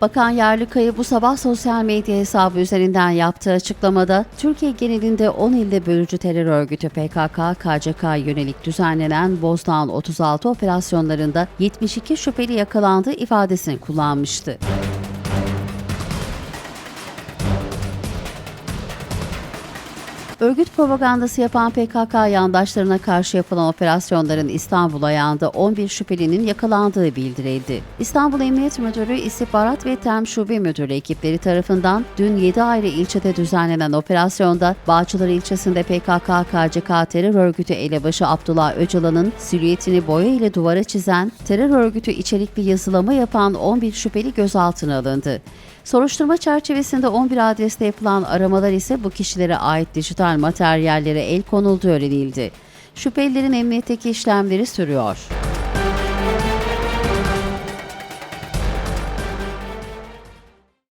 Bakan Yerlikaya bu sabah sosyal medya hesabı üzerinden yaptığı açıklamada Türkiye genelinde 10 ilde bölücü terör örgütü PKK, KCK yönelik düzenlenen Bozdağ 36 operasyonlarında 72 şüpheli yakalandığı ifadesini kullanmıştı. Örgüt propagandası yapan PKK yandaşlarına karşı yapılan operasyonların İstanbul ayağında 11 şüphelinin yakalandığı bildirildi. İstanbul Emniyet Müdürü İstihbarat ve Tem Şube Müdürü ekipleri tarafından dün 7 ayrı ilçede düzenlenen operasyonda Bağcılar ilçesinde PKK-KCK terör örgütü elebaşı Abdullah Öcalan'ın silüetini boya ile duvara çizen, terör örgütü içerikli yazılama yapan 11 şüpheli gözaltına alındı. Soruşturma çerçevesinde 11 adreste yapılan aramalar ise bu kişilere ait dijital materyallere el konulduğu öğrenildi. Şüphelilerin emniyetteki işlemleri sürüyor.